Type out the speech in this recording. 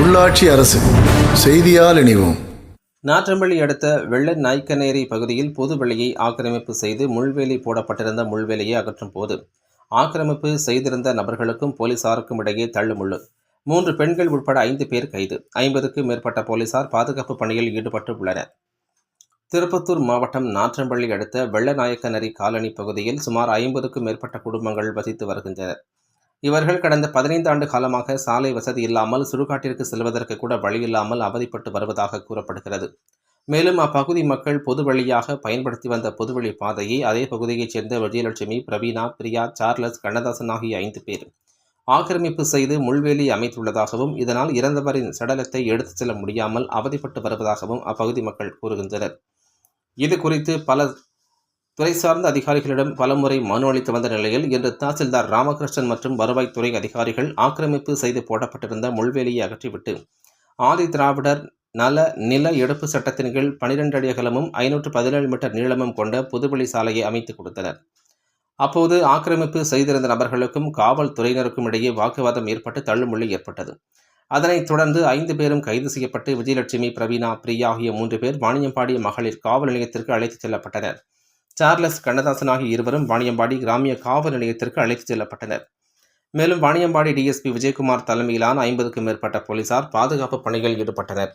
உள்ளாட்சி அரசு செய்தியால் இணைவோம். நாற்றம்பள்ளி அடுத்த வெள்ள நாய்க்கநேரி பகுதியில் பொது வழியை ஆக்கிரமிப்பு செய்து முள்வேலி போடப்பட்டிருந்த முள்வேலியை அகற்றும் போது ஆக்கிரமிப்பு செய்திருந்த நபர்களுக்கும் போலீசாருக்கும் இடையே தள்ளுமுள்ளு. மூன்று பெண்கள் உட்பட ஐந்து பேர் கைது. ஐம்பதுக்கும் மேற்பட்ட போலீசார் பாதுகாப்பு பணியில் ஈடுபட்டு உள்ளனர் திருப்பத்தூர் மாவட்டம் நாற்றம்பள்ளி அடுத்த வெள்ளநாயக்கநரி காலனி பகுதியில் சுமார் ஐம்பதுக்கும் மேற்பட்ட குடும்பங்கள் வசித்து வருகின்றனர். இவர்கள் கடந்த பதினைந்து ஆண்டு காலமாக சாலை வசதி இல்லாமல் சுடுகாட்டிற்கு செல்வதற்கு கூட வழியில்லாமல் அவதிப்பட்டு வருவதாக கூறப்படுகிறது. மேலும் அப்பகுதி மக்கள் பொது வழியாக பயன்படுத்தி வந்த பொதுவழி பாதையை அதே பகுதியைச் சேர்ந்த விஜயலட்சுமி பிரவீனா பிரியா சார்லஸ் கண்ணதாசன் ஆகிய ஐந்து பேர் ஆக்கிரமிப்பு செய்து முள்வேலி அமைத்துள்ளதாகவும் இதனால் இறந்தவரின் சடலத்தை எடுத்துச் செல்ல முடியாமல் அவதிப்பட்டு வருவதாகவும் அப்பகுதி மக்கள் கூறுகின்றனர். இது குறித்து பல துறை சார்ந்த அதிகாரிகளிடம் பலமுறை மனு அளித்து வந்த நிலையில் இன்று தாசில்தார் ராமகிருஷ்ணன் மற்றும் வருவாய்த்துறை அதிகாரிகள் ஆக்கிரமிப்பு செய்து போடப்பட்டிருந்த முள்வேலியை அகற்றிவிட்டு ஆதி திராவிடர் நல நில எடுப்பு சட்டத்தின் கீழ் பனிரெண்டு அடி அகலமும் ஐநூற்று பதினேழு மீட்டர் நீளமும் கொண்ட புதுவெளி சாலையை அமைத்துக் கொடுத்தனர். அப்போது ஆக்கிரமிப்பு செய்திருந்த நபர்களுக்கும் காவல்துறையினருக்கும் இடையே வாக்குவாதம் ஏற்பட்டு தள்ளுமுள்ளி ஏற்பட்டது. அதனைத் தொடர்ந்து ஐந்து பேரும் கைது செய்யப்பட்டு விஜயலட்சுமி பிரவீனா பிரியா ஆகிய மூன்று பேர் வாணியம்பாடி மகளிர் காவல் நிலையத்திற்கு அழைத்துச் செல்லப்பட்டனர். சார்லஸ் கண்ணதாசன் ஆகிய இருவரும் வாணியம்பாடி கிராமிய காவல் நிலையத்திற்கு அழைத்துச் செல்லப்பட்டனர். மேலும் வாணியம்பாடி டிஎஸ்பி விஜயகுமார் தலைமையிலான ஐம்பதுக்கும் மேற்பட்ட போலீசார் பாதுகாப்பு பணியில் ஈடுபட்டனர்.